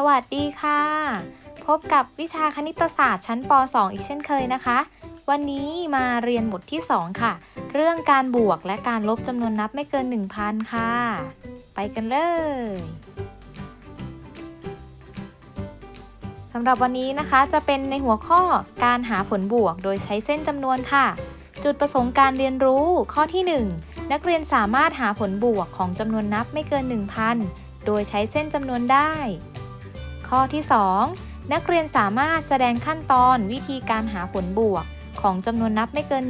สวัสดีค่ะ พบกับวิชาคณิตศาสตร์ชั้นป .2 อีกเช่นเคยนะคะ วันนี้มาเรียนบทที่ 2 ค่ะ เรื่องการบวกและการลบจำนวนนับไม่เกิน 1,000 ค่ะ ไปกันเลยสำหรับวันนี้นะคะจะเป็นในหัวข้อการหาผลบวกโดยใช้เส้นจำนวนค่ะ จุดประสงค์การเรียนรู้ข้อที่ 1 นักเรียนสามารถหาผลบวกของจำนวนนับไม่เกิน 1,000 โดยใช้เส้นจำนวนได้ ข้อที่ 2 นักเรียนสามารถแสดงขั้นตอนวิธีการหาผลบวก ของจำนวนนับไม่เกิน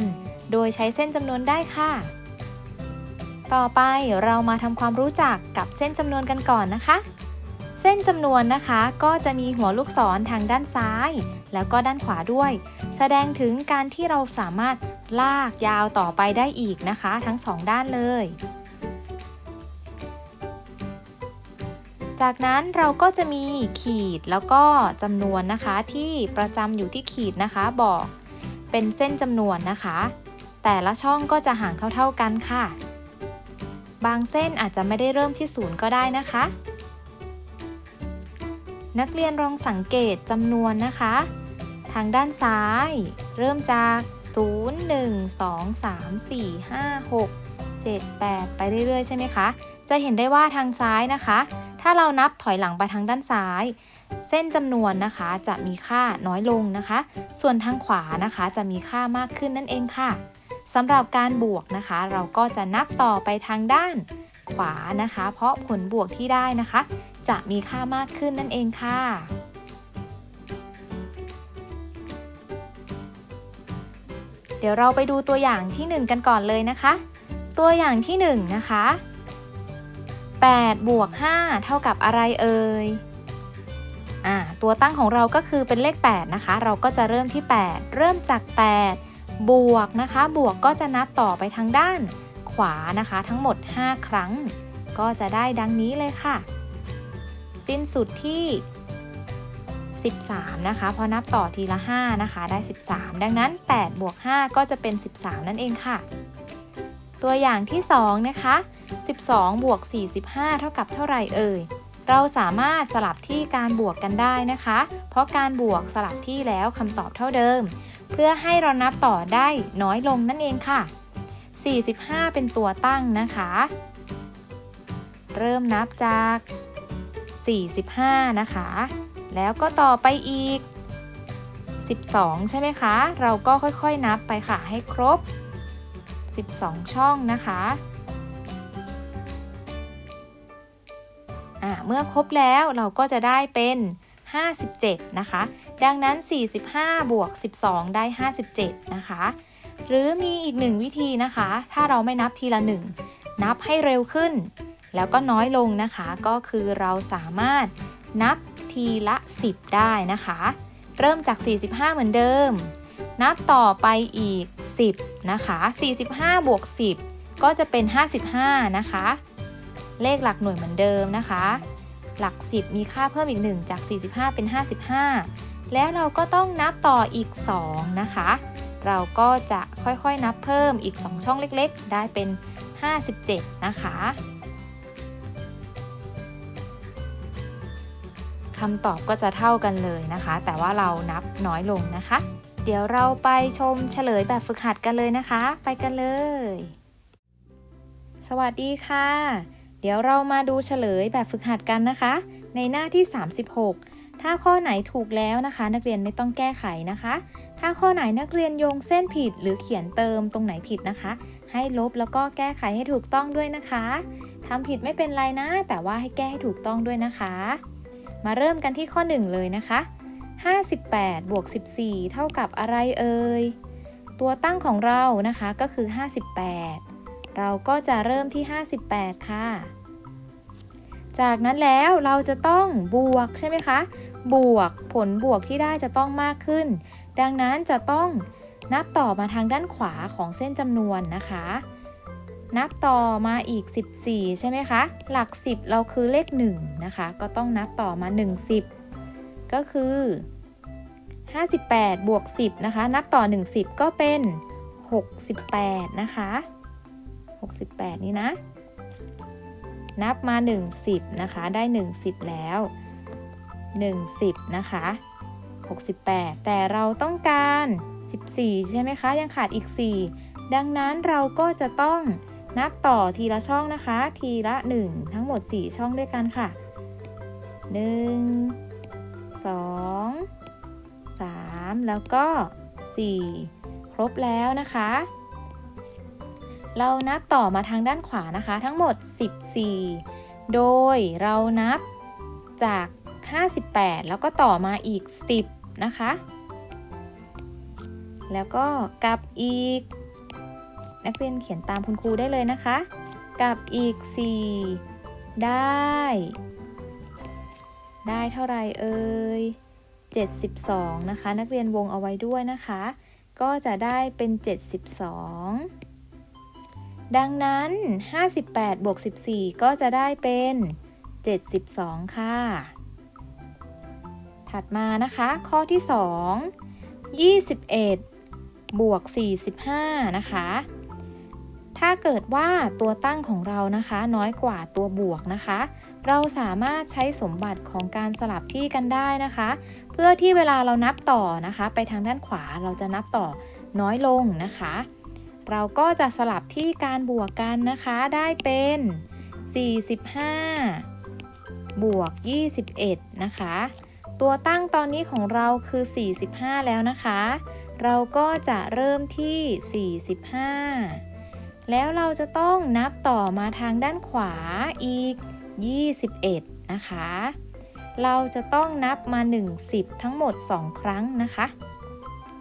1,000 โดยใช้เส้นจำนวนได้ค่ะ ต่อไปเรามาทำความรู้จักกับเส้นจำนวนกันก่อนนะคะ เส้นจำนวนนะคะก็จะมีหัวลูกศรทางด้านซ้าย แล้วก็ด้านขวาด้วย แสดงถึงการที่เราสามารถลากยาวต่อไปได้อีกนะคะ ทั้งสองด้านเลย จากนั้นเราก็จะมีขีดแล้วก็จำนวนนะคะที่ประจำอยู่ที่ขีดนะคะบอกเป็นเส้นจำนวนนะคะ แต่ละช่องก็จะห่างเท่าๆกันค่ะ บางเส้นอาจจะไม่ได้เริ่มที่ศูนย์ก็ได้นะคะ นักเรียนลองสังเกตจำนวนนะคะ ทางด้านซ้าย เริ่มจาก 0 1 2 3 4 5 6 7 8 ไปเรื่อยๆ ใช่ไหมคะจะเห็นได้ว่าทางซ้ายนะคะ ถ้าเรานับถอยหลังไปทางด้านซ้าย เส้นจำนวนนะคะจะมีค่าน้อยลงนะคะ ส่วนทางขวานะคะจะมีค่ามากขึ้นนั่นเองค่ะสำหรับการบวกนะคะ เราก็จะนับต่อไปทางด้านขวานะคะ เพราะผลบวกที่ได้นะคะ จะมีค่ามากขึ้นนั่นเองค่ะ เดี๋ยวเราไปดูตัวอย่างที่ 1 กันก่อนเลยนะคะ ตัวอย่างที่ 1 นะคะ 8 บวก 5 เท่ากับอะไรเอ่ยอ่าตัวตั้งของเราก็คือเป็นเลข 8 นะคะ เราก็จะเริ่มที่ 8 เริ่มจาก 8 บวกนะคะ บวกก็จะนับต่อไปทางด้านขวานะคะ ทั้งหมด 5 ครั้ง ก็จะได้ดังนี้เลยค่ะ สิ้นสุดที่ 13 นะคะ พอนับต่อทีละ 5 นะคะ ได้ 13 ดังนั้น 8 บวก 5 ก็จะเป็น 13 นั่นเองค่ะ ตัวอย่างที่ 2 นะคะ 12 บวก 45 เท่ากับเท่าไหร่เอ่ย เราสามารถสลับที่การบวกกันได้นะคะ เพราะการบวกสลับที่แล้วคำตอบเท่าเดิม เพื่อให้เรานับต่อได้น้อยลงนั่นเองค่ะ 45 เป็นตัวตั้งนะคะ เริ่มนับจาก 45 นะคะ แล้วก็ต่อไปอีก 12 ใช่ไหมคะ เราก็ค่อยๆนับไปค่ะให้ครบ 12 ช่องนะคะ เมื่อครบแล้วเราก็จะได้เป็น 57 นะคะ ดังนั้น 45 บวก 12 ได้ 57 นะคะ หรือมีอีกหนึ่งวิธีนะคะ ถ้าเราไม่นับทีละ1นับให้เร็วขึ้น แล้วก็น้อยลงนะคะ ก็คือเราสามารถนับทีละ 10 ได้นะคะ เริ่มจาก 45 เหมือนเดิม นับต่อไปอีก 10 นะคะ 45 บวก 10 ก็จะเป็น 55 นะคะ เลขหลักหน่วยเหมือนเดิมนะคะ หลัก 10 มีค่าเพิ่มอีก 1 จาก 45 เป็น 55 แล้วเราก็ต้องนับต่ออีก 2 นะคะ เราก็จะค่อยๆนับเพิ่มอีก 2 ช่องเล็กๆ ได้เป็น 57 นะคะคำตอบก็จะเท่ากันเลยนะคะ แต่ว่าเรานับน้อยลงนะคะ เดี๋ยวเราไปชมเฉลยแบบฝึกหัดกันเลยนะคะ ไปกันเลย สวัสดีค่ะ เดี๋ยวเรามาดูเฉลยแบบฝึกหัดกันนะคะ ในหน้าที่ 36 ถ้าข้อไหนถูกแล้วนะคะ นักเรียนไม่ต้องแก้ไขนะคะ ถ้าข้อไหนนักเรียนโยงเส้นผิดหรือเขียนเติมตรงไหนผิดนะคะ ให้ลบแล้วก็แก้ไขให้ถูกต้องด้วยนะคะทำผิดไม่เป็นไรนะ แต่ว่าให้แก้ให้ถูกต้องด้วยนะคะ มาเริ่มกันที่ข้อ 1 เลยนะคะ 58บวก14 เท่ากับอะไรเอ่ยตัวตั้งของเรานะคะก็คือ 58 เราก็จะเริ่มที่ 58 ค่ะ จากนั้นแล้วเราจะต้องบวกใช่ไหมคะ บวกผลบวกที่ได้จะต้องมากขึ้น ดังนั้นจะต้องนับต่อมาทางด้านขวาของเส้นจำนวนนะคะ นับต่อมาอีก 14 ใช่ไหมคะ หลัก 10 เราคือเลข1นะคะ ก็ต้องนับต่อมา 10 ก็คือ 58 บวก 10 นะคะ นับต่อ 10 ก็เป็น 68 นะคะ 68 นี่นะ นับมา 1 10 นะคะ ได้ 1 10 แล้ว 1 10 นะคะ 68 แต่เราต้องการ 14 ใช่ไหมคะ ยังขาดอีก 4 ดังนั้นเราก็จะต้องนับต่อทีละช่องนะคะ ทีละ 1 ทั้งหมด 4 ช่องด้วยกันค่ะ 1 2 3 แล้วก็ 4 ครบแล้วนะคะ เรานับต่อมาทางด้านขวานะคะ ทั้งหมด 14 โดยเรานับจาก 58 แล้วก็ต่อมาอีก 10 นะคะ แล้วก็กลับอีก นักเรียนเขียนตามคุณครูได้เลยนะคะ กลับอีก 4 ได้ ได้เท่าไหรเอ่ย72 นะคะ นักเรียนวงเอาไว้ด้วยนะคะ ก็จะได้เป็น 72 ดังนั้น 58 บวก 14 ก็จะได้เป็น 72 ค่ะ ถัดมานะคะ ข้อที่ 2 21 บวก 45 นะคะ ถ้าเกิดว่าตัวตั้งของเรานะคะ น้อยกว่าตัวบวกนะคะ เราสามารถใช้สมบัติของการสลับที่กันได้นะคะ เพื่อที่เวลาเรานับต่อนะคะ ไปทางด้านขวาเราจะนับต่อน้อยลงนะคะ เราก็จะสลับที่การบวกกันนะคะได้เป็น 45 บวก 21 นะคะ ตัวตั้งตอนนี้ของเราคือ 45 แล้วนะคะ เราก็จะเริ่มที่ 45 แล้วเราจะต้องนับต่อมาทางด้านขวาอีก 21 นะคะ เราจะต้องนับมา 1 10 ทั้งหมด 2 ครั้งนะคะ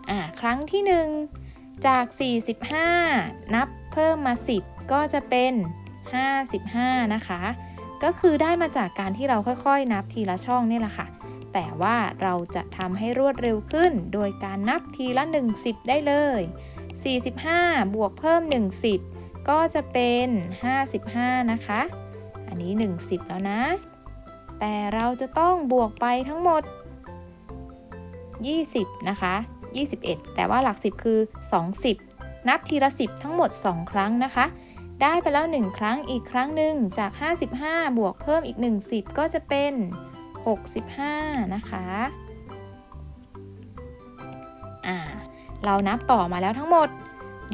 อ่า ครั้งที่ 1 จาก 45 นับเพิ่มมา 10 ก็จะเป็น 55 นะคะ ก็คือได้มาจากการที่เราค่อยๆ นับทีละช่องนี่แหละค่ะ แต่ว่าเราจะทำให้รวดเร็วขึ้น โดยการนับทีละ 1 10 ได้เลย 45 บวกเพิ่ม 1 10 ก็จะเป็น 55 นะคะ อันนี้ 1 10 แล้วนะ แต่เราจะต้องบวกไปทั้งหมด 20 นะคะ 21 แต่ว่าหลัก 10 คือ 20 นับทีละ 10 ทั้งหมด 2 ครั้งนะคะ ได้ไปแล้ว 1 ครั้งอีกครั้งหนึ่งจาก 55 บวกเพิ่มอีก 1 10 ก็จะเป็น 65 นะคะอ่าเรานับต่อมาแล้วทั้งหมด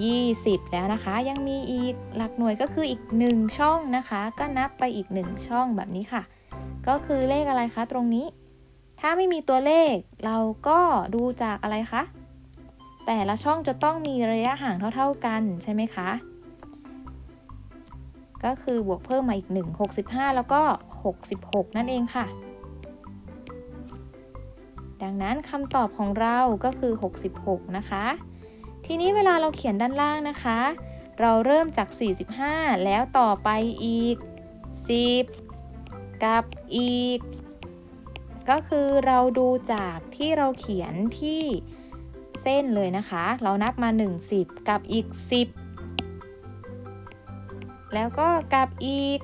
20 แล้วนะคะ ยังมีอีกหลักหน่วยก็คืออีก 1 ช่องนะคะ ก็นับไปอีก 1 ช่องแบบนี้ค่ะ ก็คือเลขอะไรคะตรงนี้ ถ้าไม่มีตัวเลขเราก็ดูจากอะไรคะ แต่ละช่องจะต้องมีระยะห่างเท่าๆกันใช่ไหมคะ ก็คือบวกเพิ่มมาอีก 1 65 แล้วก็ 66 นั่นเองค่ะ ดังนั้นคำตอบของเราก็คือ 66 นะคะ ทีนี้เวลาเราเขียนด้านล่างนะคะ เราเริ่มจาก 45 แล้วต่อไปอีก 10 กับอีก ก็คือเราดูจากที่เราเขียนที่เส้นเลยนะคะ เรานับมา 1 10 กับอีก 10 แล้วก็กับอีก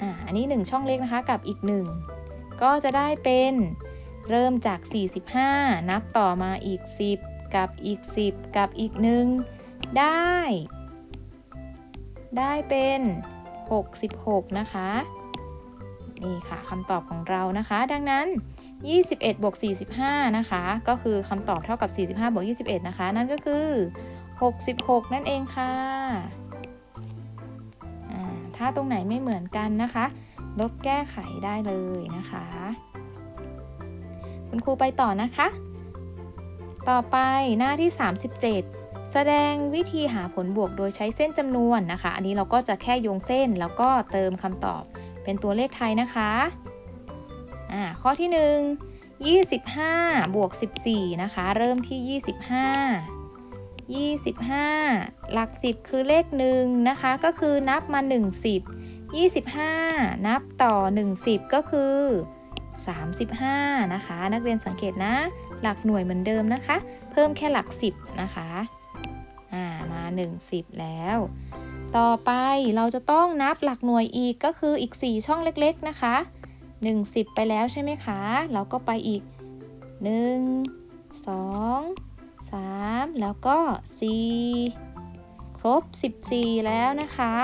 อ่าอันนี้ 1 ช่องเล็กนะคะ กับอีก 1 ก็จะได้เป็นเริ่มจาก 45 นับต่อมาอีก 10 กับอีก 10 กับอีก 1 ได้ ได้เป็น 66 นะคะ นี่ค่ะคำตอบของเรานะคะ ดังนั้น 21 บวก 45 นะคะ ก็คือคำตอบเท่ากับ 45 บวก 21 นะคะ นั่นก็คือ 66 นั่นเองค่ะถ้าตรงไหนไม่เหมือนกันนะคะ ลบแก้ไขได้เลยนะคะ คุณครูไปต่อนะคะ ต่อไปหน้าที่ 37แสดงวิธีหาผลบวกโดยใช้เส้นจำนวนนะคะ อันนี้เราก็จะแค่โยงเส้นแล้วก็เติมคำตอบ เป็นตัวเลขไทยนะคะอ่าข้อที่ 1 25 บวก 14 นะคะ เริ่มที่ 25 25 หลัก 10 คือเลข1นะคะ ก็คือนับมา 1 10 25 นับต่อ 1 10 ก็คือ 35 นะคะ นักเรียนสังเกตนะ หลักหน่วยเหมือนเดิมนะคะ เพิ่มแค่หลัก 10 นะคะ อ่า มา 1 10 แล้ว ต่อไปเราจะต้องนับหลักหน่วยอีกก็คืออีก 4 ช่องเล็กๆนะคะ 10 ไปแล้วใช่ไหมคะ เราก็ไปอีก 1 2 3 แล้วก็ 4 ครบ 14 แล้วนะคะ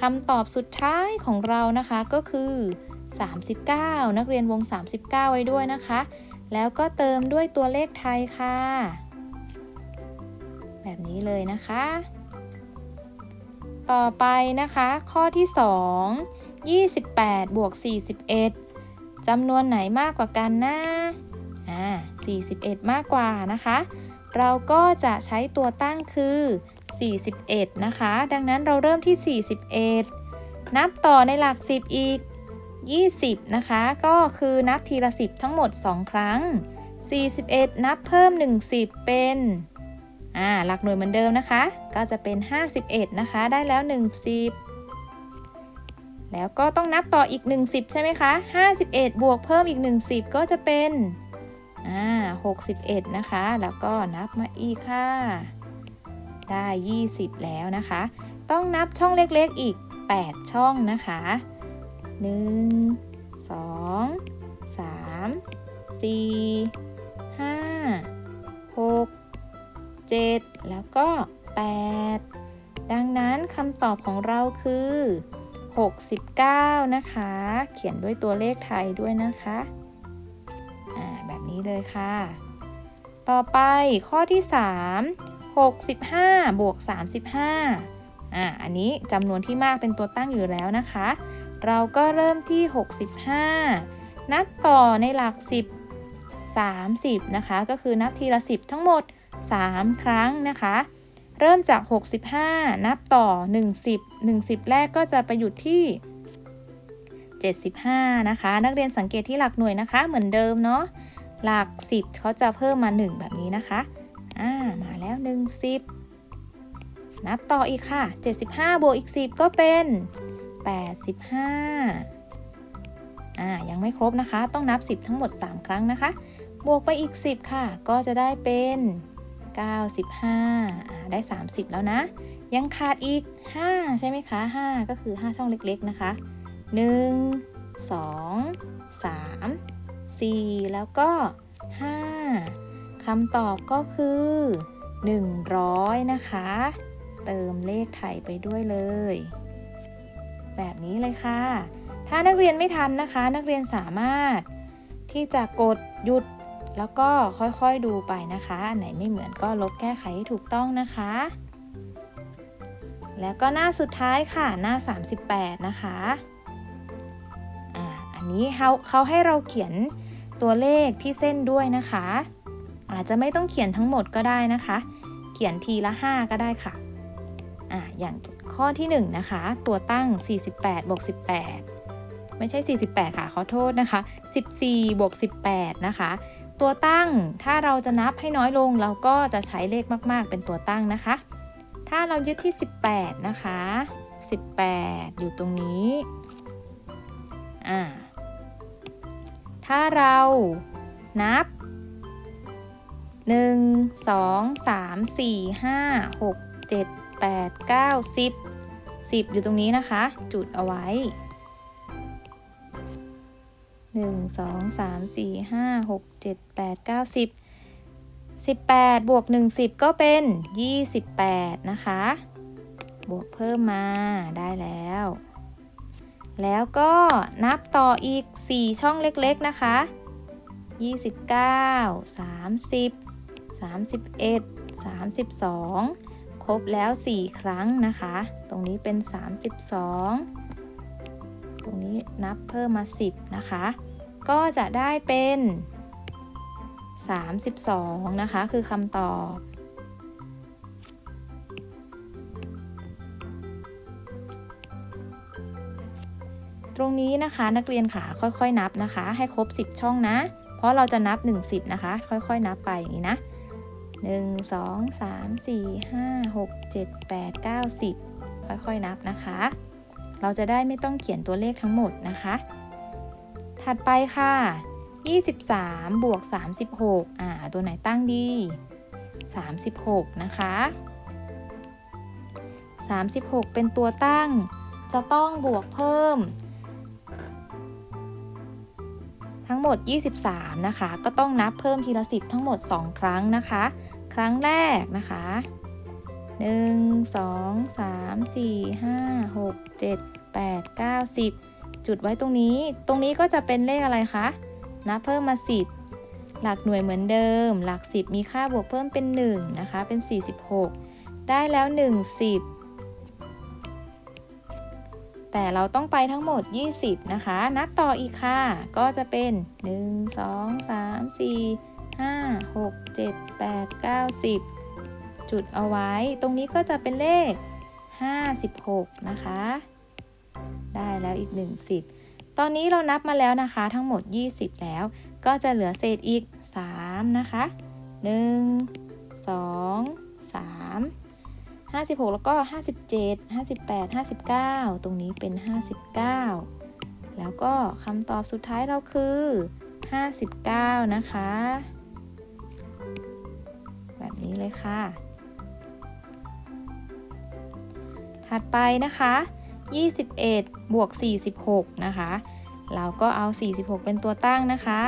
คำตอบสุดท้ายของเรานะคะก็คือ 39 นักเรียนวง 39 ไว้ด้วยนะคะ แล้วก็เติมด้วยตัวเลขไทยค่ะ แบบนี้เลยนะคะ ต่อไปนะคะ ข้อที่ 2 28 บวก 41จำนวนไหนมากกว่ากันนะอ่า41 มากกว่านะคะ เราก็จะใช้ตัวตั้งคือ 41 นะคะ ดังนั้นเราเริ่มที่ 41 นับต่อในหลัก 10 อีก 20 นะคะ ก็คือนับทีละ 10 ทั้งหมด 2 ครั้ง 41 นับเพิ่ม 1 10 เป็น อ่าหลักหน่วยเหมือนเดิมนะคะ ก็จะเป็น 51 นะคะ ได้แล้ว 10 แล้วก็ต้องนับต่ออีก 10 ใช่ไหมคะ 51 บวกเพิ่มอีก 10 ก็จะเป็นอ่า61 นะคะ แล้วก็นับมาอีกค่ะ ได้ 20 แล้วนะคะ ต้องนับช่องเล็กๆอีก 8 ช่องนะคะ 1 2 3 4 5 6 7 แล้วก็ 8 ดังนั้นคำตอบของเราคือ 69 นะคะ เขียนด้วยตัวเลขไทยด้วยนะคะอ่าแบบนี้เลยค่ะ ต่อไปข้อที่ 3 65 บวก 35อ่าอันนี้จำนวนที่มากเป็นตัวตั้งอยู่แล้วนะคะ เราก็เริ่มที่ 65 นับต่อในหลัก 10 30 นะคะ ก็คือนับทีละ 10 ทั้งหมด 3 ครั้งนะคะ เริ่มจาก 65 นับต่อ 10 10 แรกก็จะไปหยุดที่ 75 นะคะ นักเรียนสังเกตที่หลักหน่วยนะคะ เหมือนเดิมเนาะ หลัก 10เขาจะเพิ่มมา 1 แบบนี้นะคะ อ่า มาแล้ว 10 นับต่ออีกค่ะ 75 บวกอีก 10 ก็เป็น 85อ่ายังไม่ครบนะคะ ต้องนับ 10 ทั้งหมด 3 ครั้งนะคะ บวกไปอีก 10 ค่ะ ก็จะได้เป็น 95อ่าได้ 30 แล้วนะ ยังขาดอีก 5 ใช่ไหมคะ 5 ก็คือ 5 ช่องเล็กๆนะคะ 1 2 3 4 แล้วก็ 5คำตอบก็คือ 100 นะคะ เติมเลขไทยไปด้วยเลย แบบนี้เลยค่ะ ถ้านักเรียนไม่ทันนะคะ นักเรียนสามารถที่จะกดหยุด แล้วก็ค่อยๆดูไปนะคะ อันไหนไม่เหมือนก็ลบแก้ไขให้ถูกต้องนะคะ แล้วก็หน้าสุดท้ายค่ะหน้า 38 นะคะอ่าอันนี้เขาเขาให้เราเขียนตัวเลขที่เส้นด้วยนะคะ อาจจะไม่ต้องเขียนทั้งหมดก็ได้นะคะ เขียนทีละ 5 ก็ได้ค่ะอ่าอย่างข้อที่ 1 นะคะ ตัวตั้ง 48บวก18 ไม่ใช่ 48 ค่ะ ขอโทษนะคะ 14บวก18 นะคะ ตัวตั้งถ้าเราจะนับให้น้อยลง เราก็จะใช้เลขมาก ๆ เป็นตัวตั้งนะคะ ถ้าเรายึดที่ 18 นะคะ 18 อยู่ตรงนี้อ่าถ้าเรานับ 1 2 3 4 5 6 7 8 9 10 10 อยู่ตรงนี้นะคะ จุดเอาไว้ 1 2 3 4 5 6 7 8 9 10 18 บวก 1 10 ก็เป็น 28 นะคะ บวกเพิ่มมาได้แล้ว แล้วก็นับต่ออีก 4 ช่องเล็กๆ นะคะ 29 30 31 32 ครบแล้ว 4 ครั้งนะคะ ตรงนี้เป็น 32 ตรงนี้นับเพิ่มมา 10 นะคะ ก็จะได้เป็น 32 นะคะ คือคำตอบ ตรงนี้นะคะนักเรียนค่ะค่อยๆ นับนะคะ ให้ครบ 10 ช่องนะ เพราะเราจะนับ 1 10 นะคะ ค่อยๆ นับไปอย่างนี้นะ 1 2 3 4 5 6 7 8 9 10 ค่อยๆ นับนะคะ เราจะได้ไม่ต้องเขียนตัวเลขทั้งหมดนะคะ ถัดไปค่ะ 23 บวก 36 อ่า ตัวไหนตั้งดี 36 นะคะ 36 เป็นตัวตั้ง จะต้องบวกเพิ่ม ทั้งหมด 23 นะคะ ก็ต้องนับเพิ่มทีละ 10 ทั้งหมด 2 ครั้งนะคะ ครั้งแรกนะคะ1 2 3 4 5 6 7 8 9 10จุด จุดไว้ตรงนี้ ตรงนี้ก็จะเป็นเลขอะไรคะ นับเพิ่มมา 10 หลักหน่วยเหมือนเดิม หลัก 10 มีค่าบวกเพิ่มเป็น 1 นะคะ เป็น 46 ได้แล้ว 1 10 แต่เราต้องไปทั้งหมด 20 นะคะ นับต่ออีกค่ะ ก็จะเป็น 1 2 3 4 5 6 7 8 9 10 จุดเอาไว้ ตรงนี้ก็จะเป็นเลข 56 นะคะ ได้แล้วอีก1 10ตอนนี้เรานับมาแล้วนะคะ ทั้งหมด 20 แล้ว ก็จะเหลือเศษอีก 3 นะคะ 1 2 3 56 แล้วก็ 57 58 59 ตรงนี้เป็น 59 แล้วก็คำตอบสุดท้ายเราคือ 59 นะคะ แบบนี้เลยค่ะ ถัดไปนะคะ 21 บวก 46 นะคะ เราก็เอา 46 เป็นตัวตั้งนะคะ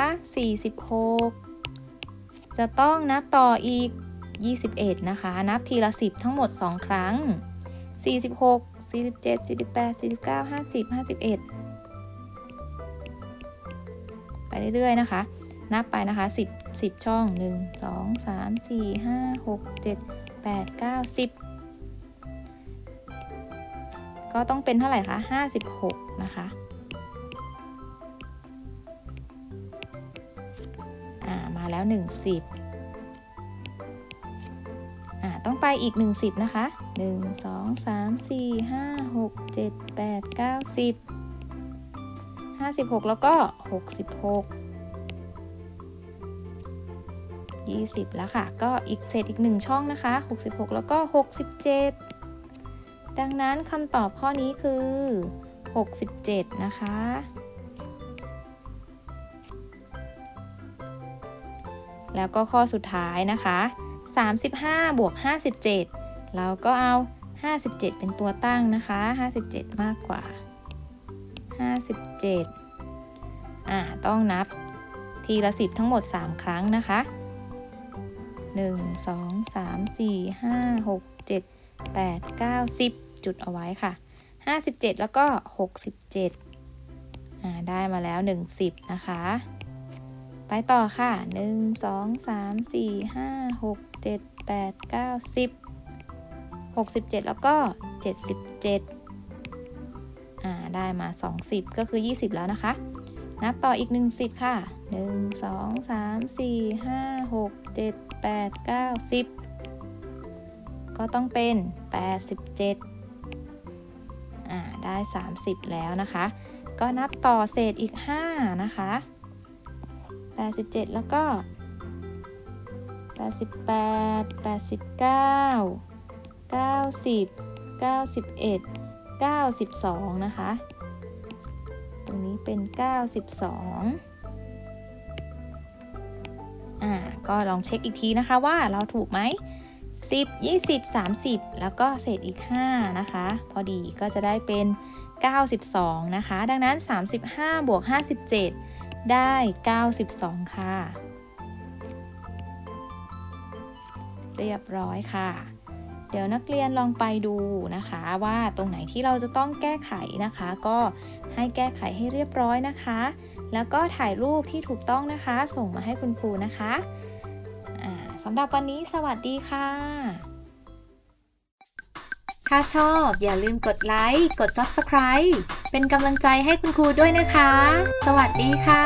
46 จะต้องนับต่ออีก 21 นะคะ นับทีละ 10 ทั้งหมด 2 ครั้ง 46 47 48 49 50 51 ไปเรื่อยๆนะคะ นับไปนะคะ 10 10 ช่อง 1 2 3 4 5 6 7 8 9 10 ก็ต้องเป็นเท่าไหร่คะ 56 นะคะอ่ามาแล้ว 10อ่าต้องไปอีก 10 นะคะ 1 2 3 4 5 6 7 8 9 10 56 แล้วก็ 66 20 แล้วค่ะ ก็อีกเศษอีก 1 ช่องนะคะ 66 แล้วก็ 67 ดังนั้นคำตอบข้อนี้คือ 67 นะคะ แล้วก็ข้อสุดท้ายนะคะ 35 บวก 57 เราก็เอา 57 เป็นตัวตั้งนะคะ 57 มากกว่า 57 อ่า ต้องนับทีละ 10 ทั้งหมด 3 ครั้งนะคะ 1 2 3 4 5 6 7 8 9 10 จุดเอาไว้ค่ะ 57 แล้วก็ 67อ่าได้มาแล้ว 10 นะคะ ไปต่อค่ะ 1 2 3 4 5 6 7 8 9 10 67 แล้วก็ 77อ่าได้มา 20 ก็คือ 20 แล้วนะคะนับต่ออีก 10 ค่ะ 1 2 3 4 5 6 7 8 9 10 ก็ต้องเป็น 87 อ่าได้ 30 แล้วนะคะ ก็นับต่อเศษอีก 5 นะคะ 87 แล้วก็ 88 89 90 91 92 นะคะ ตรงนี้เป็น 92อ่าก็ลองเช็คอีกทีนะคะว่าเราถูกไหม 10 20 30 แล้วก็เศษอีก 5 นะคะ พอดีก็จะได้เป็น 92 นะคะ ดังนั้น 35 บวก 57 ได้ 92 ค่ะ เรียบร้อยค่ะ เดี๋ยวนักเรียนลองไปดูนะคะว่าตรงไหนที่เราจะต้องแก้ไขนะคะ ก็ให้แก้ไขให้เรียบร้อยนะคะ แล้วก็ถ่ายรูปที่ถูกต้องนะคะ ส่งมาให้คุณครูนะคะ สำหรับวันนี้สวัสดีค่ะ ถ้าชอบอย่าลืมกดไลค์ กด Subscribe เป็นกำลังใจให้คุณครูด้วยนะคะ สวัสดีค่ะ